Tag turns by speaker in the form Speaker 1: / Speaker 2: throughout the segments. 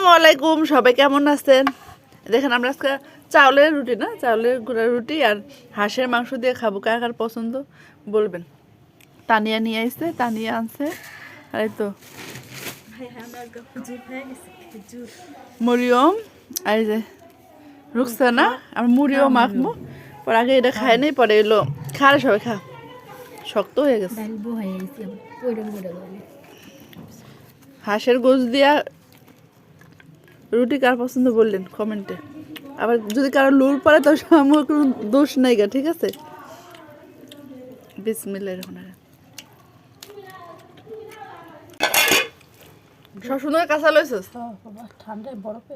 Speaker 1: আসসালামু আলাইকুম সবাই কেমন আছেন? দেখেন আমরা আজকে চাউলের রুটি না চাউলের গুঁড়ার রুটি আর হাঁসের মাংস দিয়ে খাব। কার কার পছন্দ বলবেন? তানিয়া নিয়ে আসছে তানিয়া আনছে। আর তো মরিয়ম আর যে রুকসানা আর মুড়িও মাখবো। পর আগে এটা খায় নাই পরে এলো খারে সবাই খা। শক্ত হয়ে গেছে।
Speaker 2: হয়ে গেছে
Speaker 1: হাঁসের গোশ দিয়া রুটি কার পছন্দ বললেন কমেন্টে। আবার যদি কারও লুর পারে তো আমার কোনো দোষ নাই গা ঠিক আছে? বিসমিল্লাহির রহমানির রহিম। সব সুন্দর কাঁচা লইছিস?
Speaker 2: ঠান্ডায় বরফ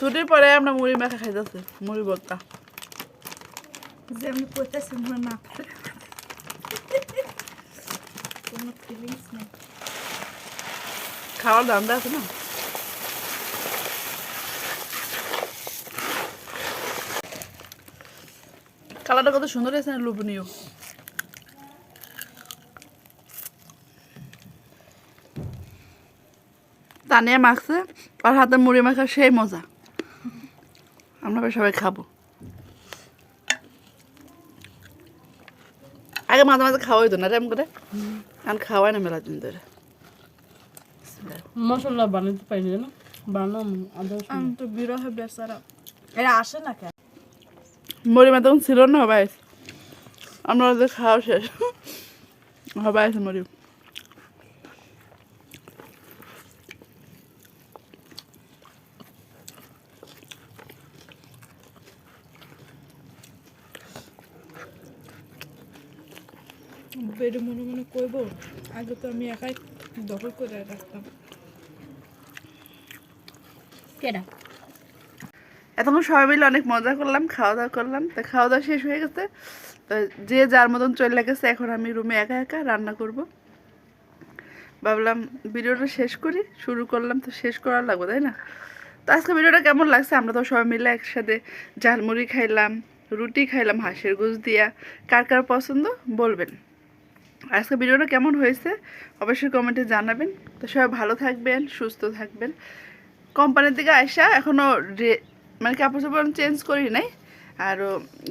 Speaker 1: ছুটির পরে আমরা মুড়ি মাখা খাইতেছি মুড়ি ভর্তা।
Speaker 2: যে আমি করতেছি মনে কোনো ফিলিংস নেই।
Speaker 1: খাওয়ার দামটা আছে না? কালারটা কত সুন্দর আছে না লোভনীয়? তানিয়া মাখছে আর হাতে মুড়ি মাখা সেই মজা। আমরা সবাই খাব। আগে মাঝে মাঝে খাওয়াই তো না রেম করে? আর খাওয়াই না মেলা দিন ধরে।
Speaker 3: মশলা বানাতে পারি না বানাম
Speaker 2: আমি তো বিরহ বেচারা। এরা আসে না কেন?
Speaker 1: মরিমা তখন ছিল না আমরা ওদের খাওয়া শেষ। আছে মরিম।
Speaker 2: বেড়ে মনে মনে করব। আগে তো আমি একাই দখল করে রাখতাম।
Speaker 3: কেডা?
Speaker 1: এতক্ষণ সবাই মিলে অনেক মজা করলাম খাওয়া দাওয়া করলাম। তা খাওয়া দাওয়া শেষ হয়ে গেছে। তো যে যার মতন চলে গেছে এখন আমি রুমে একা একা রান্না করব। ভাবলাম ভিডিওটা শেষ করি শুরু করলাম তো শেষ করার লাগবে তাই না? তো আজকে ভিডিওটা কেমন লাগছে? আমরা তো সবাই মিলে একসাথে ঝালমুড়ি খাইলাম রুটি খাইলাম হাঁসের গোস দিয়া। কার কার পছন্দ বলবেন। আজকে ভিডিওটা কেমন হয়েছে অবশ্যই কমেন্টে জানাবেন। তো সবাই ভালো থাকবেন, সুস্থ থাকবেন। কোম্পানির থেকে আসা এখনও মানে কাপড় চোপড় চেঞ্জ করি নাই, আর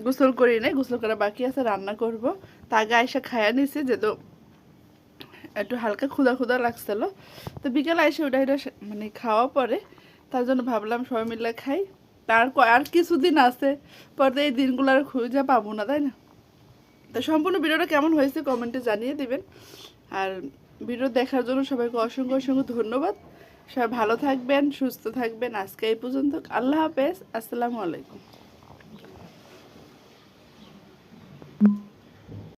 Speaker 1: গোসল করি নাই, গোসল করা বাকি আছে, রান্না করব। তা আগে আইসা খায়া নিছি, যেহেতু একটু হালকা ক্ষুদা ক্ষুদা লাগছিল। তো বিকেলে এসে ওটা এটা মানে খাওয়া পরে, তার জন্য ভাবলাম সবাই মিলে খাই। তার আর কিছুদিন আছে, পরে এই দিনগুলো আর খুঁজে পাবো না, তাই না? তো সম্পূর্ণ ভিডিওটা কেমন হয়েছে কমেন্টে জানিয়ে দিবেন। আর ভিডিও দেখার জন্য সবাইকে অসংখ্য অসংখ্য ধন্যবাদ। সবাই ভালো থাকবেন, সুস্থ থাকবেন। আজকে এই পর্যন্ত। আল্লাহ হাফেজ। আসসালামু আলাইকুম।